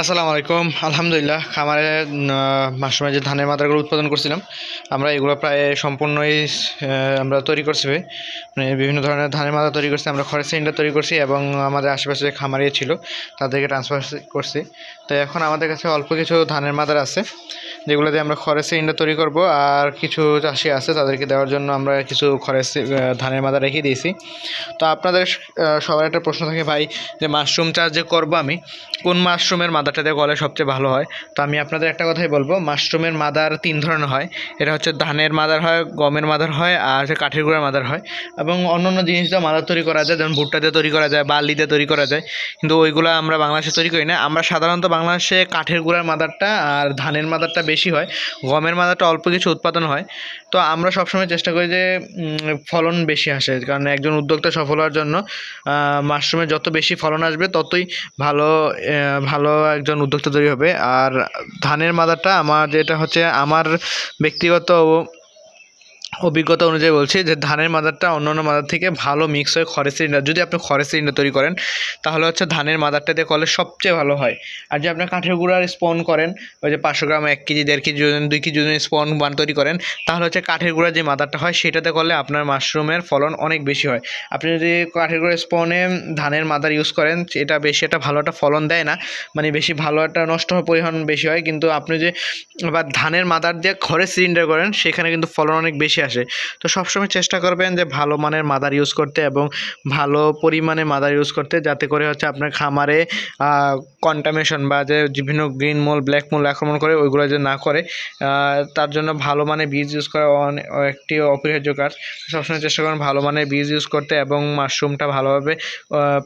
আসসালামু আলাইকুম। আলহামদুলিল্লাহ, খামারে মাসরুমে যে ধানের মাথাগুলো উৎপাদন করছিলাম, আমরা এগুলো প্রায় সম্পূর্ণই আমরা তৈরি করছি। মানে বিভিন্ন ধরনের ধানের মাথা তৈরি করছি, আমরা খড়ের সিলিন্ডার তৈরি করছি এবং আমাদের আশেপাশে যে খামারি ছিল, তাদেরকে ট্রান্সফার করছি। তো এখন আমাদের কাছে অল্প কিছু ধানের মাদার আছে, যেগুলো দিয়ে আমরা খড়ের সিলিন্ডার তৈরি করব, আর কিছু চাষি আছে, তাদেরকে দেওয়ার জন্য আমরা কিছু খড়ের ধানের মাদা রেখে দিয়েছি। তো আপনাদের সবার একটা প্রশ্ন থাকে ভাই, যে মাশরুম চাষ যে করব আমি, কোন মাশরুমের মাদারটা দিয়ে গলে সবচেয়ে ভালো হয়। তো আমি আপনাদের একটা কথাই বলব, মাশরুমের মাদার তিন ধরনের হয়। এটা হচ্ছে ধানের মাদার হয়, গমের মাদার হয়, আর হচ্ছে কাঠের গুঁড়ার মাদার হয়। এবং অন্য অন্য জিনিস দিয়ে মাদার তৈরি করা যায়, যেমন ভুট্টা দিয়ে তৈরি করা যায়, বার্লি দিয়ে তৈরি করা যায়। কিন্তু ওইগুলো আমরা বাংলাদেশে তৈরি করি না। আমরা সাধারণত বাংলাদেশে কাঠের গুঁড়ার মাদারটা আর ধানের মাদারটা বেশি হয়। গমের মাদারটা অল্প কিছু উৎপাদন হয়। তো আমরা সবসময় চেষ্টা করি যে ফলন বেশি আসে। কারণ একজন উদ্যোক্তা সফল হওয়ার জন্য মাশরুমের যত বেশি ফলন আসবে, ততই ভালো ভালো একজন উদ্যোক্তা তৈরি হবে। আর ধানের মাদারটা আমার যেটা হচ্ছে আমার ব্যক্তিগত অভিজ্ঞতা অনুযায়ী বলছি যে ধানের মাদারটা অন্য অন্য মাদার থেকে ভালো মিক্স হয় খড়ের সিলিন্ডার যদি আপনি খড়ের সিলিন্ডার তৈরি করেন, তাহলে হচ্ছে ধানের মাদারটা দিয়ে করলে সবচেয়ে ভালো হয়। আর যে আপনি কাঠের গুঁড়ার স্পন করেন, ওই যে পাঁচশো গ্রাম এক কেজি, দেড় কেজি, ওজন দুই কেজি ওজনের স্পন বান তৈরি করেন, তাহলে হচ্ছে কাঠের গুঁড়ার যে মাদারটা হয় সেটাতে করলে আপনার মাশরুমের ফলন অনেক বেশি হয়। আপনি যদি কাঠের গুঁড়ার স্পনে ধানের মাদার ইউজ করেন, এটা বেশি একটা ভালো একটা ফলন দেয় না মানে বেশি ভালো একটা নষ্ট হওয়ার পরিমাণ বেশি হয়, কিন্তু আপনি যে বা ধানের মাদার দিয়ে খড়ের সিলিন্ডার করেন, সেখানে কিন্তু ফলন অনেক বেশি আসে। তো সবসময় চেষ্টা করবেন যে ভালো মানের মাদার ইউজ করতে এবং ভালো পরিমাণে মাদার ইউজ করতে যাতে করে হচ্ছে আপনার খামারে কন্টামেশন বা যে বিভিন্ন গ্রিন মোল ব্ল্যাক মোল আক্রমণ করে ওইগুলো যে না করে তার জন্য ভালো মানের বীজ ইউজ করা একটি অপরিহার্য কাজ। সবসময় চেষ্টা করুন ভালো মানের বীজ ইউজ করতে এবং মাশরুমটা ভালোভাবে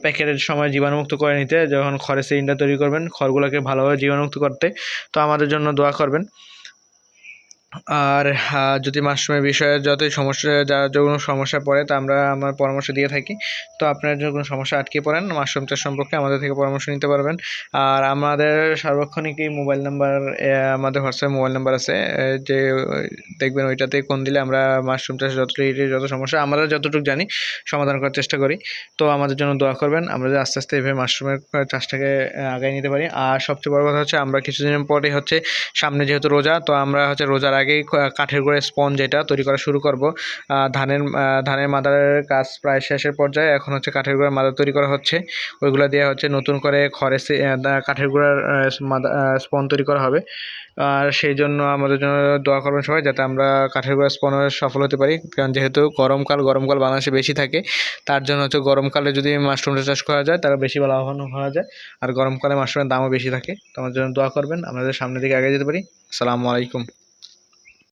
প্যাকেটের সময় জীবাণুমুক্ত করে নিতে, যখন খড়ের সিলিন্ডার তৈরি করবেন, খড়গুলোকে ভালোভাবে জীবাণুমুক্ত করতে। তো আমাদের জন্য দোয়া করবেন। আর যদি মাশরুমের বিষয়ে যতই সমস্যা যারা যে কোনো সমস্যা পড়ে, তা আমরা আমার পরামর্শ দিয়ে থাকি। তো আপনারা যদি কোনো সমস্যা আটকে পড়েন মাশরুম চাষ সম্পর্কে আমাদের থেকে পরামর্শ নিতে পারবেন। আর আমাদের সার্বক্ষণিক এই মোবাইল নাম্বার আমাদের হোয়াটসঅ্যাপ মোবাইল নাম্বার আছে যে, দেখবেন ওইটাতে কোন দিলে আমরা মাশরুম চাষ যত যত সমস্যা, আমরা যতটুকু জানি, সমাধান করার চেষ্টা করি। তো আমাদের জন্য দোয়া করবেন, আমরা যে আস্তে আস্তে এভাবে মাশরুমের চাষটাকে আগায় নিতে পারি। আর সবচেয়ে বড় কথা হচ্ছে, আমরা কিছুদিনের পরে হচ্ছে, সামনে যেহেতু রোজা, তো আমরা হচ্ছে রোজার আগেই কাঠের গুঁড়ের স্পন যেটা তৈরি করা শুরু করব। ধানের ধানের মাদারের কাজ প্রায় শেষের পর্যায়ে এখন হচ্ছে কাঠের গুঁড়ার মাদার তৈরি করা হচ্ছে। ওইগুলো দিয়ে হচ্ছে নতুন করে খড়ে কাঠের গুঁড়ার মাদা স্পন তৈরি করা হবে। আর সেই জন্য আমাদের জন্য দোয়া করবেন সবাই যাতে আমরা কাঠের গুঁড়া স্পনের সফল হতে পারি। কারণ যেহেতু গরমকাল গরমকাল বাংলাদেশে বেশি থাকে, তার জন্য হচ্ছে গরমকালে যদি মাশরুমটা চাষ করা যায়, তাহলে বেশি লাভবান হওয়া যায়। আর গরমকালে মাশরুমের দামও বেশি থাকে। তো আমাদের জন্য দোয়া করবেন। আমাদের সামনের দিকে আগে যেতে পারি। আসসালামু আলাইকুম।